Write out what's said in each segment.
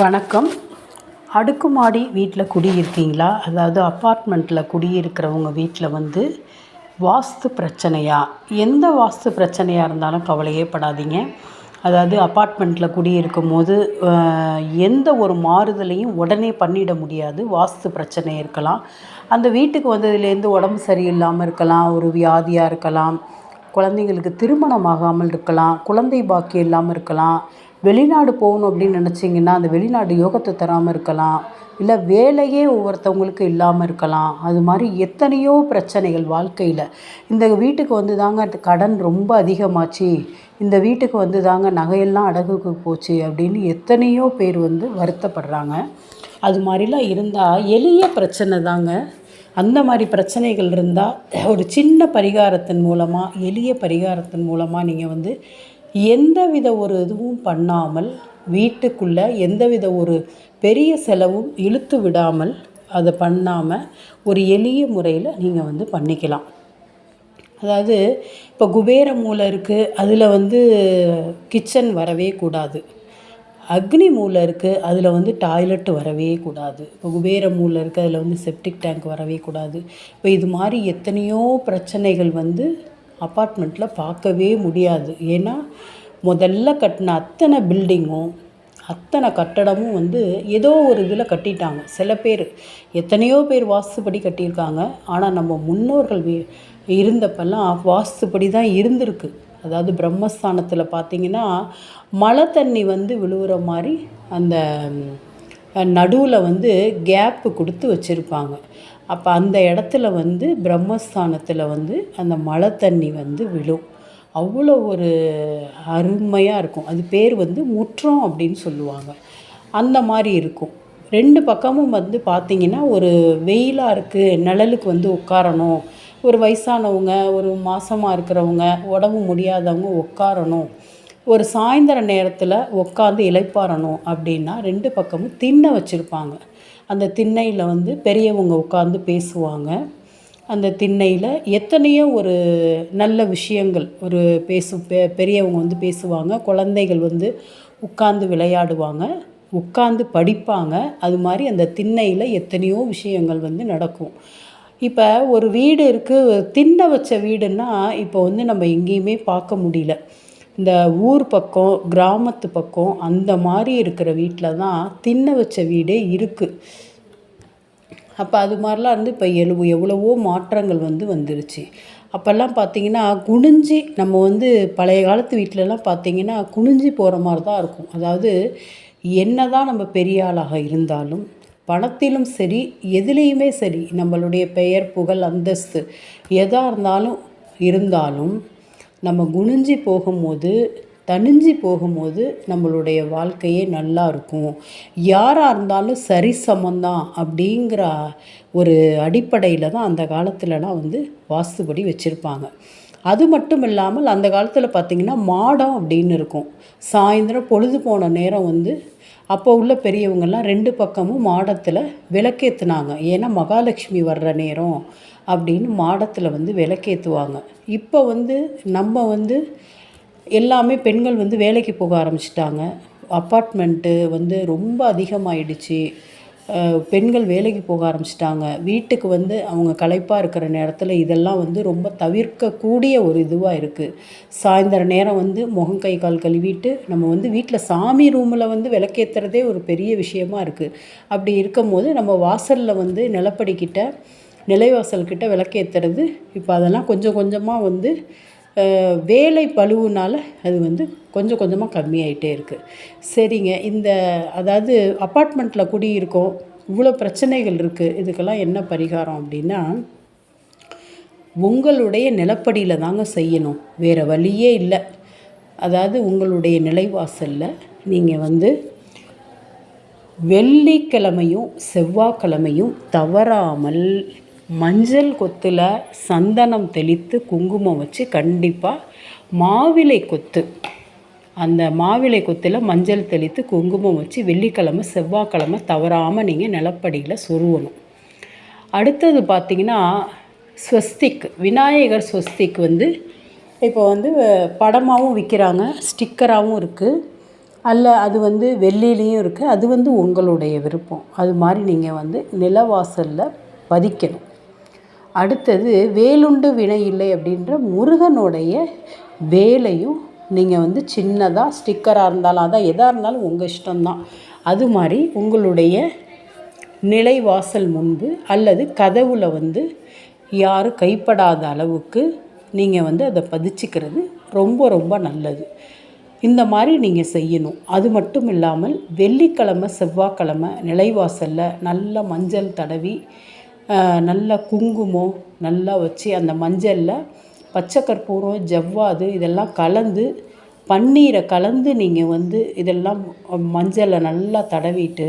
வணக்கம். அடுக்குமாடி வீட்டில் குடியிருக்கீங்களா? அதாவது அப்பார்ட்மெண்ட்டில் குடியிருக்கிறவங்க வீட்டில் வந்து வாஸ்து பிரச்சனையா? எந்த வாஸ்து பிரச்சனையாக இருந்தாலும் கவலையே படாதீங்க. அதாவது அப்பார்ட்மெண்ட்டில் குடியிருக்கும் போது எந்த ஒரு மாறுதலையும் உடனே பண்ணிட முடியாது. வாஸ்து பிரச்சனை இருக்கலாம். அந்த வீட்டுக்கு வந்ததுலேருந்து உடம்பு சரியில்லாமல் இருக்கலாம். ஒரு வியாதியாக இருக்கலாம். குழந்தைங்களுக்கு திருமணம் ஆகாமல் இருக்கலாம். குழந்தை பாக்கியம் இல்லாமல் இருக்கலாம். வெளிநாடு போகணும் அப்படின்னு நினச்சிங்கன்னா அந்த வெளிநாடு யோகத்தை தராமல் இருக்கலாம். இல்லை வேலையே ஒவ்வொருத்தவங்களுக்கு இல்லாமல் இருக்கலாம். அது மாதிரி எத்தனையோ பிரச்சனைகள் வாழ்க்கையில். இந்த வீட்டுக்கு வந்து தாங்க கடன் ரொம்ப அதிகமாச்சு. இந்த வீட்டுக்கு வந்து தாங்க நகையெல்லாம் அடகுக்கு போச்சு அப்படின்னு எத்தனையோ பேர் வந்து வருத்தப்படுறாங்க. அது மாதிரிலாம் இருந்தால் எளிய பிரச்சனை தாங்க. அந்த மாதிரி பிரச்சனைகள் இருந்தால் ஒரு சின்ன பரிகாரத்தின் மூலமாக எளிய பரிகாரத்தின் மூலமாக நீங்கள் வந்து எந்தவித ஒரு இதுவும் பண்ணாமல் வீட்டுக்குள்ளே எந்தவித ஒரு பெரிய செலவும் இழுத்து விடாமல் அதை பண்ணாமல் ஒரு எளிய முறையில் நீங்கள் வந்து பண்ணிக்கலாம். அதாவது இப்போ குபேர மூலை இருக்குது அதில் வந்து கிச்சன் வரவே கூடாது. அக்னி மூலை இருக்குது அதில் வந்து டாய்லெட் வரவே கூடாது. இப்போ குபேர மூலை இருக்குது அதில் வந்து செப்டிக் டேங்க் வரவே கூடாது. இப்போ இது மாதிரி எத்தனையோ பிரச்சனைகள் வந்து அப்பார்ட்மெண்ட்டில் பார்க்கவே முடியாது. ஏன்னா முதல்ல கட்டின அத்தனை பில்டிங்கும் அத்தனை கட்டடமும் வந்து ஏதோ ஒரு இதில் கட்டிட்டாங்க. சில பேர் எத்தனையோ பேர் வாஸ்துப்படி கட்டியிருக்காங்க. ஆனால் நம்ம முன்னோர்கள் இருந்தப்பெல்லாம் வாஸ்துப்படி தான் இருந்திருக்கு. அதாவது பிரம்மஸ்தானத்தில் பார்த்தீங்கன்னா மழை தண்ணி வந்து விழுவுற மாதிரி அந்த நடுவில் வந்து கேப்பு கொடுத்து வச்சுருப்பாங்க. அப்போ அந்த இடத்துல வந்து பிரம்மஸ்தானத்தில் வந்து அந்த மழை தண்ணி வந்து விழும். அவ்வளோ ஒரு அருமையாக இருக்கும். அது பேர் வந்து முற்றம் அப்படின்னு சொல்லுவாங்க. அந்த மாதிரி இருக்கும். ரெண்டு பக்கமும் வந்து பார்த்திங்கன்னா ஒரு வெயிலாக இருக்குது நிழலுக்கு வந்து உட்காரணும். ஒரு வயசானவங்க ஒரு மாசமாக இருக்கிறவங்க உடம்பு முடியாதவங்க உட்காரணும். ஒரு சாயந்தர நேரத்தில் உட்காந்து இளைப்பாறணும் அப்படின்னா ரெண்டு பக்கமும் திண்ணை வச்சுருப்பாங்க. அந்த திண்ணையில் வந்து பெரியவங்க உட்காந்து பேசுவாங்க. அந்த திண்ணையில் எத்தனையோ ஒரு நல்ல விஷயங்கள் ஒரு பேசு பெ பெரியவங்க வந்து பேசுவாங்க. குழந்தைகள் வந்து உட்காந்து விளையாடுவாங்க. உட்காந்து படிப்பாங்க. அது மாதிரி அந்த திண்ணையில் எத்தனையோ விஷயங்கள் வந்து நடக்கும். இப்போ ஒரு வீடு இருக்குது திண்ணை வச்ச வீடுன்னா இப்போ வந்து நம்ம எங்கேயுமே பார்க்க முடியல. இந்த ஊர் பக்கம் கிராமத்து பக்கம் அந்த மாதிரி இருக்கிற வீட்டில் தான் தின்ன வச்ச வீடே இருக்குது அப்போ அது மாதிரிலாம் வந்து இப்போ எழு எவ்வளவோ மாற்றங்கள் வந்து வந்துருச்சு. அப்போல்லாம் பார்த்தீங்கன்னா குனிஞ்சி நம்ம வந்து பழைய காலத்து வீட்டிலலாம் பார்த்தீங்கன்னா குனிஞ்சி போகிற மாதிரி தான் இருக்கும். அதாவது என்ன தான் நம்ம பெரிய ஆளாக இருந்தாலும் பணத்திலும் சரி எதுலேயுமே சரி நம்மளுடைய பெயர் புகழ் அந்தஸ்து எதாக இருந்தாலும் இருந்தாலும் நம்ம குனிஞ்சு போகும்போது தணிஞ்சு போகும்போது நம்மளுடைய வாழ்க்கையே நல்லா இருக்கும். யாராக இருந்தாலும் சரி சமந்தான் அப்படிங்கிற ஒரு அடிப்படையில் தான் அந்த காலத்துலலாம் வந்து வாஸ்துபடி வச்சுருப்பாங்க. அது மட்டும் இல்லாமல் அந்த காலத்தில் பார்த்திங்கன்னா மாடம் அப்படின்னு இருக்கும். சாயந்தரம் பொழுது போன நேரம் வந்து அப்போ உள்ள பெரியவங்கள்லாம் ரெண்டு பக்கமும் மாடத்தில் விளக்கேற்றுனாங்க ஏன்னா மகாலட்சுமி வர்ற நேரம் அப்படின்னு மாடத்தில் வந்து விளக்கேற்றுவாங்க இப்போ வந்து நம்ம வந்து எல்லாமே பெண்கள் வந்து வேலைக்கு போக ஆரம்பிச்சிட்டாங்க. அப்பார்ட்மெண்ட்டு வந்து ரொம்ப அதிகமாகிடுச்சு பெண்கள் வேலைக்கு போக ஆரம்பிச்சிட்டாங்க. வீட்டுக்கு வந்து அவங்க களைப்பாக இருக்கிற நேரத்தில் இதெல்லாம் வந்து ரொம்ப தவிர்க்கக்கூடிய ஒரு இதுவாக இருக்குது சாயந்தர நேரம் வந்து முகம் கை கால் கழுவிட்டு நம்ம வந்து வீட்டில் சாமி ரூமில் வந்து விளக்கேற்றுறதே ஒரு பெரிய விஷயமா இருக்குது அப்படி இருக்கும்போது நம்ம வாசலில் வந்து நிலப்படிக்கிட்ட நிலைவாசல்கிட்ட விளக்கேற்றுறது இப்போ அதெல்லாம் கொஞ்சம் கொஞ்சமாக வந்து வேலை பழுவுனால் அது வந்து கொஞ்சம் கொஞ்சமாக கம்மியாயிட்டே இருக்குது சரிங்க. இந்த அதாவது அப்பார்ட்மெண்ட்டில் குடியிருக்கோம் இவ்வளோ பிரச்சனைகள் இருக்குது இதுக்கெல்லாம் என்ன பரிகாரம் அப்படின்னா உங்களுடைய நிலப்படியில் தாங்க செய்யணும். வேறு வழியே இல்லை. அதாவது உங்களுடைய நிலைவாசலில் நீங்கள் வந்து வெள்ளிக்கிழமையும் செவ்வாய்க்கிழமையும் தவறாமல் மஞ்சள் கொத்தில் சந்தனம் தெளித்து குங்குமம் வச்சு கண்டிப்பாக மாவிலை கொத்து. அந்த மாவிலை கொத்தில் மஞ்சள் தெளித்து குங்குமம் வச்சு வெள்ளிக்கிழமை செவ்வாய்க்கிழமை தவறாமல் நீங்கள் நிலப்படியில் சொருவணும். அடுத்தது பார்த்தீங்கன்னா ஸ்வஸ்திக் விநாயகர் ஸ்வஸ்திக் வந்து இப்போ வந்து படமாகவும் விற்கிறாங்க ஸ்டிக்கராகவும் இருக்குது அல்ல அது வந்து வெள்ளிலையும் இருக்குது அது வந்து உங்களுடைய விருப்பம். அது மாதிரி நீங்கள் வந்து நிலவாசலில் பதிக்கணும். அடுத்தது வேலுண்டு வினை இல்லை அப்படின்ற முருகனுடைய வேலையும் நீங்கள் வந்து சின்னதாக ஸ்டிக்கராக இருந்தாலும் அதான் எதாக இருந்தாலும் உங்கள் இஷ்டம்தான். அது மாதிரி உங்களுடைய நிலைவாசல் முன்பு அல்லது கதவில் வந்து யாரும் கைப்படாத அளவுக்கு நீங்கள் வந்து அதை பதிச்சுக்கிறது ரொம்ப ரொம்ப நல்லது. இந்த மாதிரி நீங்கள் செய்யணும். அது மட்டும் இல்லாமல் வெள்ளிக்கிழமை செவ்வாய்க்கிழமை நிலைவாசலில் நல்ல மஞ்சள் தடவி நல்ல குங்குமம் நல்லா வச்சு அந்த மஞ்சளில் பச்சை கற்பூரம் ஜவ்வாது இதெல்லாம் கலந்து பன்னீரை கலந்து நீங்கள் வந்து இதெல்லாம் மஞ்சளை நல்லா தடவிட்டு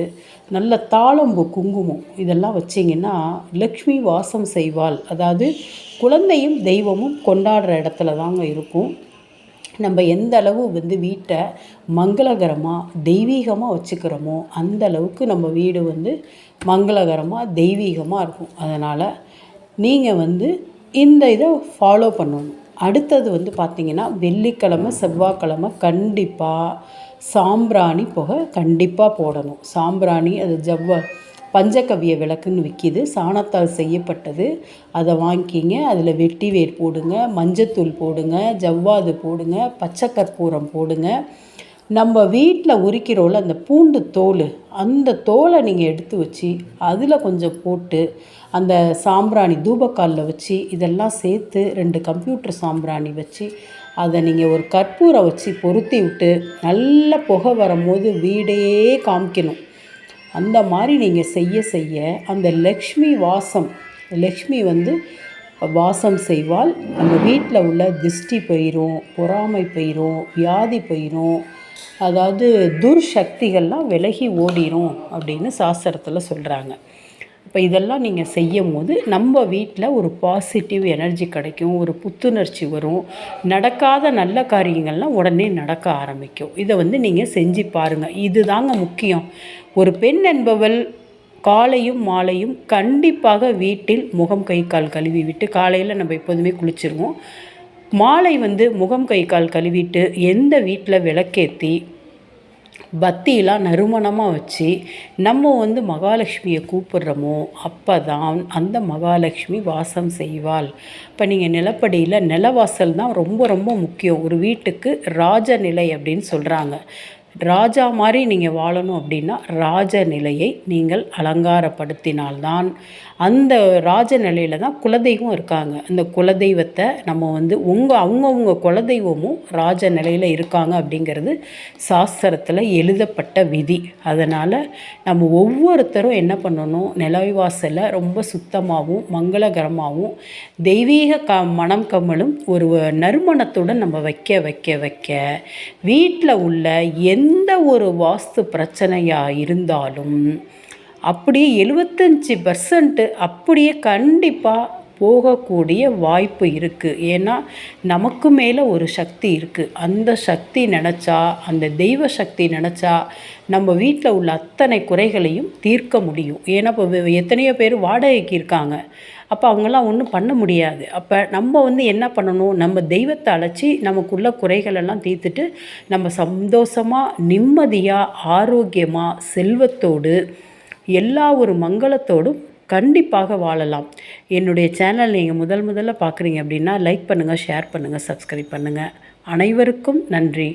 நல்ல தாளம்பு குங்குமம் இதெல்லாம் வச்சிங்கன்னா லக்ஷ்மி வாசம் செய்வாள். அதாவது குழந்தையும் தெய்வமும் கொண்டாடுற இடத்துல தாங்க இருக்கும். நம்ம எந்த அளவு வந்து வீட்டை மங்களகரமாக தெய்வீகமாக வச்சுக்கிறோமோ அந்த அளவுக்கு நம்ம வீடு வந்து மங்களகரமாக தெய்வீகமாக இருக்கும். அதனால் நீங்கள் வந்து இந்த இதை ஃபாலோ பண்ணணும். அடுத்தது வந்து பார்த்திங்கன்னா வெள்ளிக்கிழமை செவ்வாய்க்கிழமை கண்டிப்பாக சாம்பிராணி புகை கண்டிப்பாக போடணும். சாம்பிராணி அது ஜவ்வ பஞ்சகவிய விளக்குன்னு விற்கிது சாணத்தால் செய்யப்பட்டது. அதை வாங்கிக்கிங்க. அதில் வெட்டி வேர் போடுங்க. மஞ்சத்தூள் போடுங்க. ஜவ்வாது போடுங்க. பச்சை கற்பூரம் போடுங்க. நம்ம வீட்டில் உரிக்கிறோம்ல அந்த பூண்டு தோல். அந்த தோலை நீங்கள் எடுத்து வச்சு அதில் கொஞ்சம் போட்டு அந்த சாம்பிராணி தூபக்காலில் வச்சு இதெல்லாம் சேர்த்து ரெண்டு கம்ப்யூட்டர் சாம்பிராணி வச்சு அதை நீங்கள் ஒரு கற்பூரை வச்சு பொருத்தி விட்டு நல்ல புகை வரும்போது வீடே காமிக்கணும். அந்த மாதிரி நீங்கள் செய்ய செய்ய அந்த லக்ஷ்மி வாசம் லக்ஷ்மி வந்து வாசம் செய்வால் நம்ம வீட்டில் உள்ள திருஷ்டி போயிடும் பொறாமை போயிடும் வியாதி போயிடும் அதாவது துர்சக்திகள்லாம் விலகி ஓடிடும் அப்படின்னு சாஸ்திரத்தில் சொல்கிறாங்க இப்போ இதெல்லாம் நீங்கள் செய்யும் போது நம்ம வீட்டில் ஒரு பாசிட்டிவ் எனர்ஜி கிடைக்கும் ஒரு புத்துணர்ச்சி வரும். நடக்காத நல்ல காரியங்கள்லாம் உடனே நடக்க ஆரம்பிக்கும். இதை வந்து நீங்கள் செஞ்சு பாருங்கள் இது தாங்க முக்கியம். ஒரு பெண் என்பவள் காலையும் மாலையும் கண்டிப்பாக வீட்டில் முகம் கை கால் கழுவி விட்டு காலையில் நம்ம எப்போதுமே குளிச்சிருவோம். மாலை வந்து முகம் கை கால் கழுவிட்டு எந்த வீட்டில் விளக்கேற்றி பத்தியெலாம் நறுமணமாக வச்சு நம்ம வந்து மகாலட்சுமியை கூப்பிடுறோமோ அப்போ தான் அந்த மகாலட்சுமி வாசம் செய்வாள். இப்போ நீங்கள் நிலப்படியில் நிலவாசல் தான் ரொம்ப ரொம்ப முக்கியம். ஒரு வீட்டுக்கு ராஜநிலை அப்படின்னு சொல்கிறாங்க ராஜா மாதிரி நீங்கள் வாழணும் அப்படின்னா ராஜ நிலையை நீங்கள் அலங்காரப்படுத்தினால்தான். அந்த ராஜ நிலையில் தான் குலதெய்வம் இருக்காங்க. அந்த குலதெய்வத்தை நம்ம வந்து உங்கள் அவங்கவுங்க குலதெய்வமும் ராஜ நிலையில் இருக்காங்க அப்படிங்கிறது சாஸ்திரத்தில் எழுதப்பட்ட விதி. அதனால் நம்ம ஒவ்வொருத்தரும் என்ன பண்ணணும்? நிலைவாசலை ரொம்ப சுத்தமாகவும் மங்களகரமாகவும் தெய்வீக க மனம் கம்மலும் ஒரு நறுமணத்துடன் நம்ம வைக்க வைக்க வைக்க வீட்டில் உள்ள எந்த ஒரு வாஸ்து பிரச்சனையாக இருந்தாலும் அப்படியே எழுபத்தஞ்சி பர்சன்ட்டு அப்படியே கண்டிப்பாக போகக்கூடிய வாய்ப்பு இருக்குது ஏன்னா நமக்கு மேலே ஒரு சக்தி இருக்குது அந்த சக்தி நினச்சா அந்த தெய்வ சக்தி நினச்சா நம்ம வீட்டில் உள்ள அத்தனை குறைகளையும் தீர்க்க முடியும். ஏன்னா இப்போ எத்தனையோ பேர் வாடகைக்கு இருக்காங்க. அப்போ அவங்களாம் ஒன்றும் பண்ண முடியாது. அப்போ நம்ம வந்து என்ன பண்ணணும்? நம்ம தெய்வத்தை அழைச்சி நமக்குள்ள குறைகளெல்லாம் தீர்த்துட்டு நம்ம சந்தோஷமாக நிம்மதியாக ஆரோக்கியமாக செல்வத்தோடு எல்லா ஒரு மங்களத்தோடும் கண்டிப்பாக வாழலாம். என்னுடைய சேனல் நீங்கள் முதல் முதல்ல பார்க்குறீங்க அப்படின்னா லைக் பண்ணுங்கள் ஷேர் பண்ணுங்கள் சப்ஸ்கிரைப் பண்ணுங்கள் அனைவருக்கும் நன்றி.